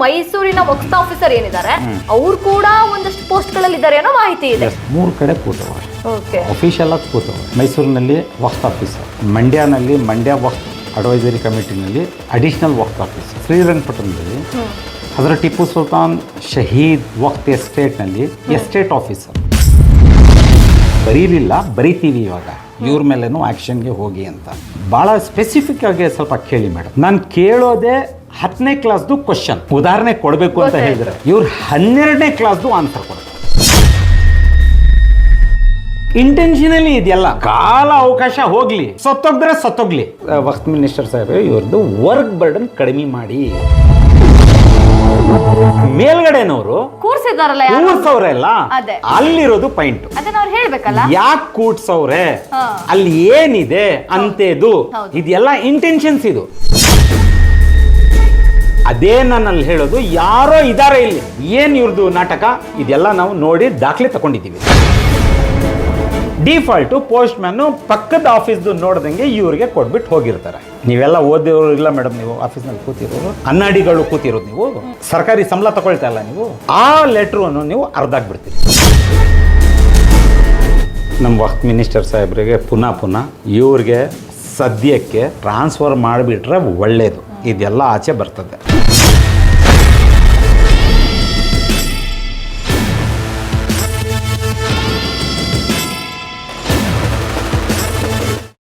ಮೈಸೂರಿನ ವಕ್ತ ಆಫೀಸರ್ ಏನಿದ್ದಾರೆ ಅವ್ರು ಕೂಡ ಒಂದಷ್ಟು ಪೋಸ್ಟ್ಗಳಲ್ಲಿ ಇದ್ದಾರೆ ಅನ್ನೋ ಮಾಹಿತಿ ಇದೆ. ಮೂರು ಕಡೆ ಕೂತವ ಓಕೆ. ಅಫಿಷಿಯಲ್ ಆಗಿ ಕೂತವ. ಮೈಸೂರಿನಲ್ಲಿ ವಕ್ತ್ ಆಫೀಸರ್ ಮಂಡ್ಯನಲ್ಲಿ ಮಂಡ್ಯ ವಕ್ತ್ ಅಡ್ವೈಸರಿ ಕಮಿಟಿನಲ್ಲಿ ಅಡಿಷನಲ್ ವಕ್ತ್ ಆಫೀಸರ್. ಶ್ರೀರಂಗಪಟ್ಟಣದಲ್ಲಿ ಅದರ ಟಿಪ್ಪು ಸುಲ್ತಾನ್ ಶಹೀದ್ ವಕ್ತ್ ಎಸ್ಟೇಟ್ನಲ್ಲಿ ಎಸ್ಟೇಟ್ ಆಫೀಸರ್ ಬರೀಲಿಲ್ಲ ಬರೀತೀವಿ ಇವಾಗ. ಇವ್ರ ಮೇಲೇನು ಆ್ಯಕ್ಷನ್ಗೆ ಹೋಗಿ ಅಂತ. ಭಾಳ ಸ್ಪೆಸಿಫಿಕ್ ಆಗಿ ಸ್ವಲ್ಪ ಕೇಳಿ ಮೇಡಮ್ ನಾನು ಕೇಳೋದೇ ಹತ್ತನೇ ಕ್ಲಾಸ್ದು ಕ್ವಶನ್ ಉದಾಹರಣೆ ಕೊಡಬೇಕು ಅಂತ. ಹೇಳಿದ್ರೆ ಇವ್ರು ಹನ್ನೆರಡನೇ ಕ್ಲಾಸ್ದು ಆನ್ಸರ್ ಕೊಡ್ತಾರೆ ಇಂಟೆನ್ಷನಲಿ ಇದೆಯಲ್ಲ ಕಾಲ ಅವಕಾಶ ಹೋಗ್ಲಿ ಸತ್ತೋಗ್ದ್ರೆ ಸತ್ತೋಗ್ಲಿ. ವಕ್ತ್ ಮಿನಿಸ್ಟರ್ ಸಾಹೇಬ್ ಇವ್ರದ್ದು ವರ್ಕ್ ಬರ್ಡನ್ ಕಡಿಮೆ ಮಾಡಿ. ಮೇಲ್ಗಡೆನವರು ಕೂರ್ಸಿದಾರಲ್ಲ ಕೂರ್ಸವ್ರೆ ಅಲ್ಲ? ಅದೇ. ಅಲ್ಲಿರೋದು ಪಾಯಿಂಟ್ ಅದನ್ನ ಅವ್ರು ಹೇಳ್ಬೇಕಲ್ಲ? ಯಾಕೆ ಕೂಡ್ಸವ್ರೆ ಅಲ್ಲಿ ಏನಿದೆ ಅಂತೇದು. ಇದೆಲ್ಲ ಇಂಟೆನ್ಷನ್ಸ್ ಇದು. ಅದೇ ನನ್ನಲ್ಲಿ ಹೇಳೋದು, ಯಾರೋ ಇದಾರೆ ಇಲ್ಲಿ. ಏನ್ ಇವ್ರದ್ದು ನಾಟಕ? ಇದೆಲ್ಲ ನಾವು ನೋಡಿ ದಾಖಲೆ ತಗೊಂಡಿದ್ದೀವಿ. ಡಿಫಾಲ್ಟು ಪೋಸ್ಟ್ ಮ್ಯಾನು ಪಕ್ಕದ ಆಫೀಸ್ದು ನೋಡ್ದಂಗೆ ಇವರಿಗೆ ಕೊಟ್ಬಿಟ್ಟು ಹೋಗಿರ್ತಾರೆ. ನೀವೆಲ್ಲ ಓದಿರೋರು ಇಲ್ಲ ಮೇಡಮ್ ನೀವು ಆಫೀಸ್ನಲ್ಲಿ ಕೂತಿರೋರು ಅನ್ನಾಡಿಗಳು ಕೂತಿರೋದು ನೀವು, ಸರ್ಕಾರಿ ಸಂಬಳ ತಗೊಳ್ತಾ ಇಲ್ಲ ನೀವು, ಆ ಲೆಟ್ರನ್ನು ನೀವು ಅರ್ಧಾಗ್ಬಿಡ್ತೀರಿ. ನಮ್ಮ ವಕ್ತ್ ಮಿನಿಸ್ಟರ್ ಸಾಹೇಬ್ರಿಗೆ ಪುನಃ ಪುನಃ ಇವ್ರಿಗೆ ಸದ್ಯಕ್ಕೆ ಟ್ರಾನ್ಸ್ಫರ್ ಮಾಡಿಬಿಟ್ರೆ ಒಳ್ಳೆಯದು ಇದೆಲ್ಲ ಆಚೆ ಬರ್ತದೆ.